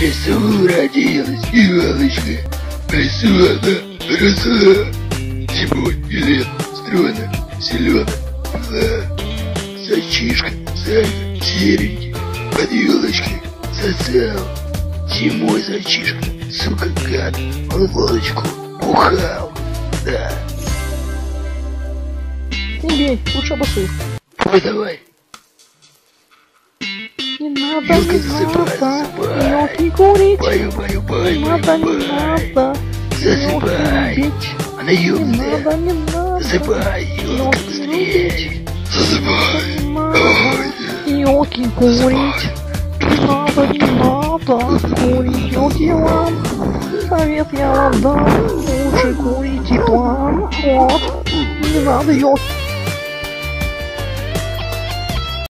Лесу родилась елочка, в лесу она росла. Зимой и летом стройно, зелено была. Зайчишка, зайка, серенький, под елочкой сосал. Зимой зайчишка, сука гад, он водочку бухал. Да, Не бей, лучше обосуй. давай, давай. Ёлка, засыпай, надо. засыпай. Елки курить. Не надо, не надо. Засыпай. Она надо. Засыпай, елка, быстрее. Засыпай. Елки курить. Не надо, не надо. Курить елки вам. Совет я вам дам. Лучше курите план. Вот. Не надо елки